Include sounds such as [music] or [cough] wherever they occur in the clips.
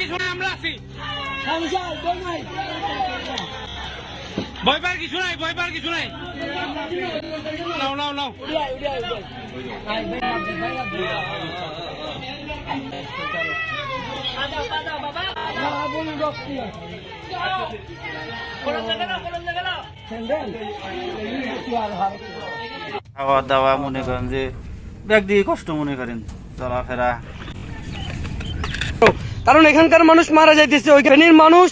কিছু নাই আমরা আছি? ভয় পাওয়ার কিছু নাই ভয় কিছু নাই। নাও নাও নাও। খাওয়া দাওয়া মনে করেন যে ব্যাগ দিয়ে কষ্ট মনে করেন চলাফেরা। কারণ এখানকার মানুষ মারা যাইতেছে, ওই ফেনীর মানুষ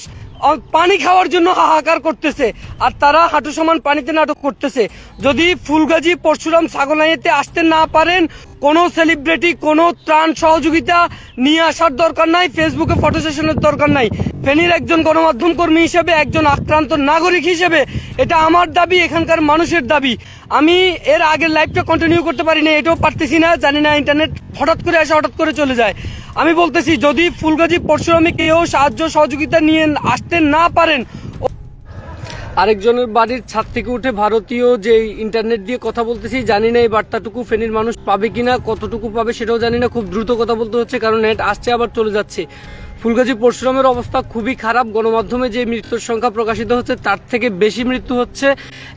পানি খাওয়ার জন্য হাহাকার করতেছে আর তারা হাঁটু সমান পানিতে নাটক করতেছে। যদি ফুলগাজী পরশুরাম ছাগলাইতে আসতে না পারেন কোনো সেলিব্রিটি কোনো ত্রাণ সহযোগিতা নিয়ে আসার দরকার নাই ফেসবুকে ফটো সেশনের দরকার নাই। ফেনীর একজন গণমাধ্যম কর্মী হিসেবে, একজন আক্রান্ত নাগরিক হিসেবে, এটা আমার দাবি, এখানকার মানুষের দাবি। আমি এর আগের লাইফটা কন্টিনিউ করতে পারি না এটাও পারতেছি না, জানি না ইন্টারনেট হঠাৎ করে আসে হঠাৎ করে চলে যায়। আমি বলতেছি, যদি ফুলগাজী পরশুরামে কেউ সাহায্য সহযোগিতা নিয়ে আসতে না পারেন আরেকজনের বাড়ির ছাদ থেকে উঠে ভারতীয় যে ইন্টারনেট দিয়ে কথা বলতেছি, জানি না এই বার্তাটুকু ফেনীর মানুষ পাবে কিনা, কতটুকু পাবে সেটাও জানি না, খুব দ্রুত কথা বলতে হচ্ছে কারণ নেট আসছে, আবার চলে যাচ্ছে। ফুলগাজী পরশুরামের অবস্থা খুবই খারাপ, গণমাধ্যমে যে মৃত্যুর সংখ্যা প্রকাশিত হচ্ছে তার থেকে বেশি মৃত্যু হচ্ছে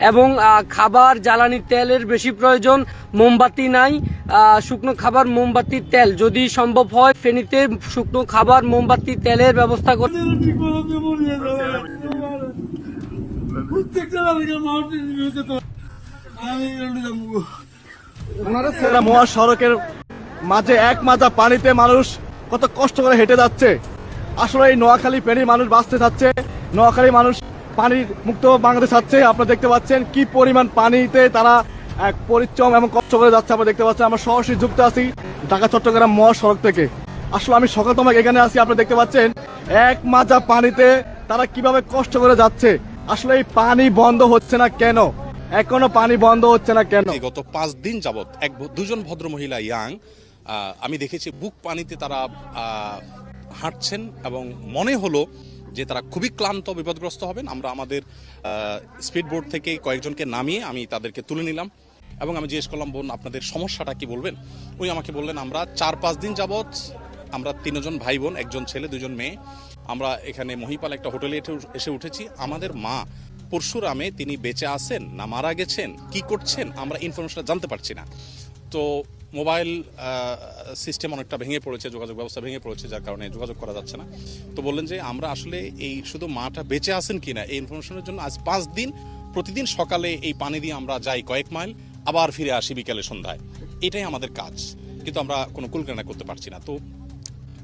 এবং খাবার, জ্বালানি তেলের বেশি প্রয়োজন, মোমবাতি নাই শুকনো খাবার, মোমবাতি, তেল। যদি সম্ভব হয় ফেনীতে শুকনো খাবার, মোমবাতি, তেলের ব্যবস্থা করে এটা মহাসড়কের মাঝে এক মাজা পানিতে মানুষ কত কষ্ট করে হেঁটে যাচ্ছে। আসলে এই নোয়াখালী পেনি মানুষ বাঁচতে চাচ্ছে, নোয়াখালী মানুষ পানির মুক্ত বাংলাদেশ চাচ্ছে। আপনারা দেখতে পাচ্ছেন কি পরিমাণ পানিতে তারা, এক, পরিশ্রম এবং কষ্ট করে যাচ্ছে। আমরা দেখতে পাচ্ছেন আমরা সরাসরি যুক্ত আছি ঢাকা, চট্টগ্রাম মহাসড়ক থেকে। আসলে আমি সকাল তোমাকে এখানে আছি, আপনারা দেখতে পাচ্ছেন এক মাজা পানিতে তারা কীভাবে কষ্ট করে যাচ্ছে। আসলে এই পানি বন্ধ হচ্ছে না কেন? এখনও পানি বন্ধ হচ্ছে না কেন? গত পাঁচ দিন যাবত এক দুজন ভদ্র মহিলা ইয়াং আমি দেখেছি বুক পানিতে তারা হাঁটছেন এবং মনে হলো যে তারা খুবই ক্লান্ত, বিপদগ্রস্ত হবেন। আমরা আমাদের স্পিড বোর্ড থেকে কয়েকজনকে নামিয়ে আমি তাদেরকে তুলে নিলাম এবং আমি জিজ্ঞেস করলাম, বোন, আপনাদের সমস্যাটা কি বলবেন? ওই আমাকে বললেন, আমরা চার পাঁচ দিন যাবত আমরা তিনজন ভাই বোন একজন ছেলে, দুজন মেয়ে, আমরা এখানে মহিপাল একটা হোটেলে এসে উঠেছি। আমাদের মা পরশুরামে তিনি বেঁচে আছেন না মারা গেছেন, কি করছেন আমরা ইনফরমেশনটা জানতে পারছি না। তো মোবাইল সিস্টেম অনেকটা ভেঙে পড়েছে, যোগাযোগ ব্যবস্থা ভেঙে পড়েছে, যার কারণে যোগাযোগ করা যাচ্ছে না। তো বললেন যে আমরা আসলে এই শুধু মাটা বেঁচে আছেন কিনা, এই ইনফরমেশনের জন্য আজ পাঁচ দিন, প্রতিদিন সকালে এই পানি দিয়ে আমরা যাই কয়েক মাইল, আবার ফিরে আসি বিকেলে সন্ধ্যায়। এটাই আমাদের কাজ, কিন্তু আমরা কোনো কুলকানা করতে পারছি না। তো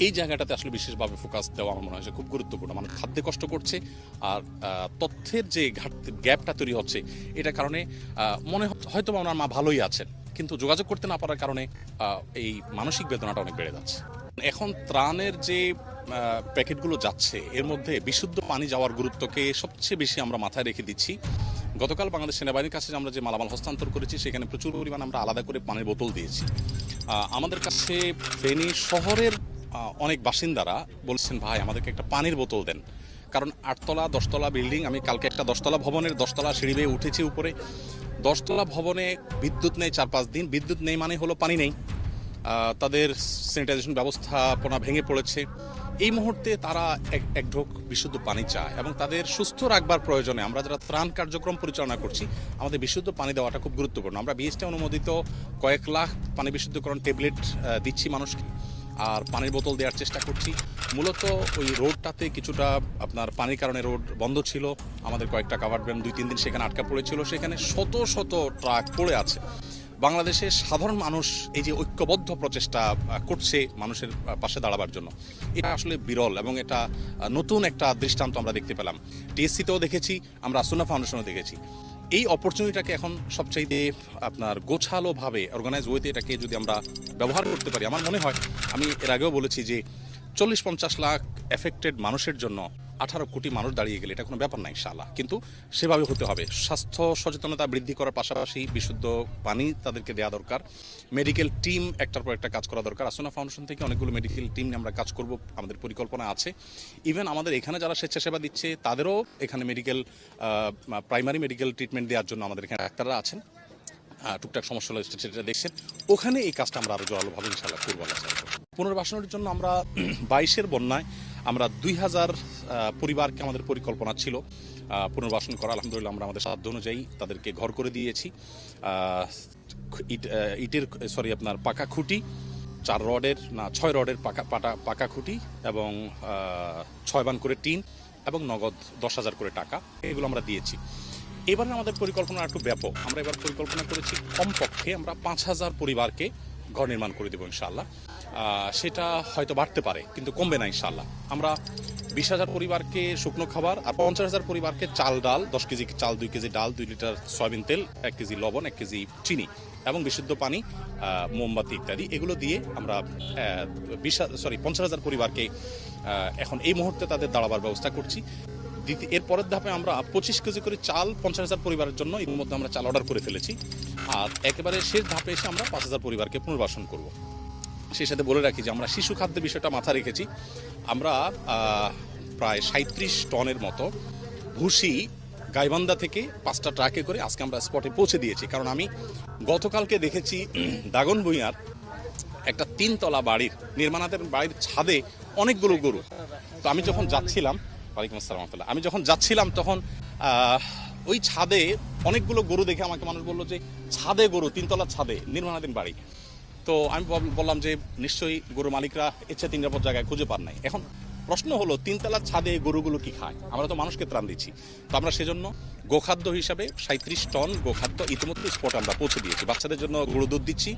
এই জায়গাটাতে আসলে বিশেষভাবে ফোকাস দেওয়া আমার মনে হয় খুব গুরুত্বপূর্ণ। মানুষ খাদ্যে কষ্ট করছে আর তথ্যের যে ঘাটতি গ্যাপটা তৈরি হচ্ছে এটা কারণে মনে হয়তো ওনার মা ভালোই আছেন, কিন্তু যোগাযোগ করতে না পারার কারণে এই মানসিক বেদনাটা অনেক বেড়ে যাচ্ছে। এখন ত্রাণের যে প্যাকেটগুলো যাচ্ছে, এর মধ্যে বিশুদ্ধ পানি যাওয়ার গুরুত্বকে সবচেয়ে বেশি আমরা মাথায় রেখে দিচ্ছি। গতকাল বাংলাদেশ সেনাবাহিনীর কাছে আমরা যে মালামাল হস্তান্তর করেছি, সেখানে প্রচুর পরিমাণ আমরা আলাদা করে পানির বোতল দিয়েছি। আমাদের কাছে ফেনী শহরের অনেক বাসিন্দারা বলছেন, ভাই, আমাদেরকে একটা পানির বোতল দেন। কারণ আটতলা, দশতলা বিল্ডিং, আমি কালকে একটা দশতলা ভবনের দশতলা সিঁড়ি বেয়ে উঠেছি উপরে। দশতলা ভবনে বিদ্যুৎ নেই চার পাঁচ দিন। বিদ্যুৎ নেই মানে হলো পানি নেই। তাদের স্যানিটাইজেশন ব্যবস্থাপনা ভেঙে পড়েছে। এই মুহূর্তে তারা এক ঢোক বিশুদ্ধ পানি চায় এবং তাদের সুস্থ রাখবার প্রয়োজনে আমরা যারা ত্রাণ কার্যক্রম পরিচালনা করছি, আমাদের বিশুদ্ধ পানি দেওয়াটা খুব গুরুত্বপূর্ণ। আমরা বিএসটি অনুমোদিত কয়েক লাখ পানি বিশুদ্ধকরণ ট্যাবলেট দিচ্ছি মানুষকে। আর পানির বোতল দেওয়ার চেষ্টা করছি। মূলত ওই রোডটাতে কিছুটা আপনার পানির কারণে রোড বন্ধ ছিল। আমাদের কয়েকটা কাভার ভ্যান দুই, তিন দিন সেখানে আটকা পড়েছিল। সেখানে শত শত ট্রাক পড়ে আছে। বাংলাদেশের সাধারণ মানুষ এই যে ঐক্যবদ্ধ প্রচেষ্টা করছে মানুষের পাশে দাঁড়াবার জন্য। এটা আসলে বিরল এবং এটা নতুন একটা দৃষ্টান্ত আমরা দেখতে পেলাম। টিএসসিতেও দেখেছি, আমরা আসুনা ফাউন্ডেশনেও দেখেছি। এই অপরচুনিটিটাকে এখন সবচাইতে আপনার গোছালোভাবে অর্গানাইজ ওয়েতে এটাকে যদি আমরা ব্যবহার করতে পারি, আমার মনে হয় আমি এর আগেও বলেছি যে চল্লিশ পঞ্চাশ লাখ এফেক্টেড মানুষের জন্য আঠারো কোটি মানুষ দাঁড়িয়ে গেলে, এটা কোনো ব্যাপার নাই ইনশাআল্লাহ। কিন্তু সেভাবে হতে হবে। স্বাস্থ্য সচেতনতা বৃদ্ধি করার পাশাপাশি বিশুদ্ধ পানি তাদেরকে দেওয়া দরকার। মেডিকেল টিম একটার পর একটা কাজ করা দরকার। আসনা ফাউন্ডেশন থেকে অনেকগুলো মেডিকেল টিম আমরা কাজ করব, আমাদের পরিকল্পনা আছে। ইভেন আমাদের এখানে যারা স্বেচ্ছাসেবা দিচ্ছে, তাদেরও এখানে মেডিকেল প্রাইমারি মেডিকেল ট্রিটমেন্ট দেওয়ার জন্য আমাদের এখানে ডাক্তাররা আছেন। টুকটাক সমস্যা হলে সেটা- দেখছেন। ওখানে এই কাজটা আমরা আরও জোরালোভাবে ইনশাল্লাহ করব পুনর্বাসনের জন্য আমরা [clears throat] বাইশের বন্যায় আমরা দুই হাজার পরিবারকে আমাদের পরিকল্পনা ছিল। পুনর্বাসন করা, আলহামদুলিল্লাহ আমরা আমাদের সাধ্য অনুযায়ী তাদেরকে ঘর করে দিয়েছি। ইট ইটের, সরি, আপনার পাকা খুঁটি, চার রডের, না, ছয় রডের পাকা, পাটা, পাকা খুঁটি এবং ছয় বান করে টিন এবং নগদ দশ হাজার করে টাকা। এগুলো আমরা দিয়েছি। এবারে আমাদের পরিকল্পনা একটু ব্যাপক। আমরা এবার পরিকল্পনা করেছি কমপক্ষে আমরা পাঁচ হাজার পরিবারকে ঘর নির্মাণ করে দেবো ইনশাল্লাহ সেটা হয়তো বাড়তে পারে, কিন্তু কমবে না ইনশাল্লাহ আমরা বিশ হাজার পরিবারকে শুকনো খাবার আর পঞ্চাশ হাজার পরিবারকে চাল, ডাল, দশ কেজি চাল, দুই কেজি ডাল, দুই লিটার সয়াবিন তেল, এক কেজি লবণ, এক কেজি চিনি এবং বিশুদ্ধ পানি মোমবাতি ইত্যাদি। এগুলো দিয়ে আমরা বিশ সরি, পঞ্চাশ হাজার পরিবারকে এখন এই মুহূর্তে তাদের দাঁড়াবার ব্যবস্থা করছি। দ্বিতীয় এর পরের ধাপে আমরা পঁচিশ কেজি করে চাল পঞ্চাশ হাজার পরিবারের জন্য এর মধ্যে আমরা চাল অর্ডার করে ফেলেছি। আর একেবারে শেষ ধাপে এসে আমরা পাঁচ হাজার পরিবারকে পুনর্বাসন করব। সেই সাথে বলে রাখি যে আমরা শিশু খাদ্যের বিষয়টা মাথা রেখেছি। আমরা প্রায় সাঁত্রিশ টনের মতো ভুসি গাইবান্ধা থেকে পাঁচটা ট্রাকে করে আজকে আমরা স্পটে পৌঁছে দিয়েছি। কারণ আমি গতকালকে দেখেছি দাগন ভুঁইয়ার একটা তিনতলা বাড়ির নির্মাণাতের বাড়ির ছাদে অনেকগুলো গরু। তো আমি যখন যাচ্ছিলাম ওয়ালাইকুম আসসালাম রহমতুল্লাহ। আমি যখন যাচ্ছিলাম তখন ওই ছাদে অনেকগুলো গরু দেখে আমাকে মানুষ বলল যে, ছাদে গরু, তিনতলা ছাদে, নির্মাণাধীন বাড়ি। তো আমি বললাম যে, নিশ্চয়ই গরু মালিকরা ইচ্ছে তিন নিরাপদ জায়গায় খুঁজে পান নাই। এখন প্রশ্ন হলো তিনতলার ছাদে গরুগুলো কি খায়? আমরা তো মানুষকে ত্রাণ দিচ্ছি। তো আমরা সেজন্য গোখাদ্য হিসাবে সাঁত্রিশ টন গোখাদ্য ইতিমধ্যে স্পট আমরা পৌঁছে দিয়েছি। বাচ্চাদের জন্য গরু দুধ দিচ্ছি।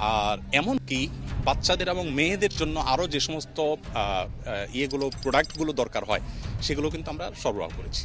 আর এমনকি বাচ্চাদের এবং মেয়েদের জন্য আরও যে সমস্ত ইয়েগুলো প্রোডাক্টগুলো দরকার হয়, সেগুলো কিন্তু আমরা সরবরাহ করেছি।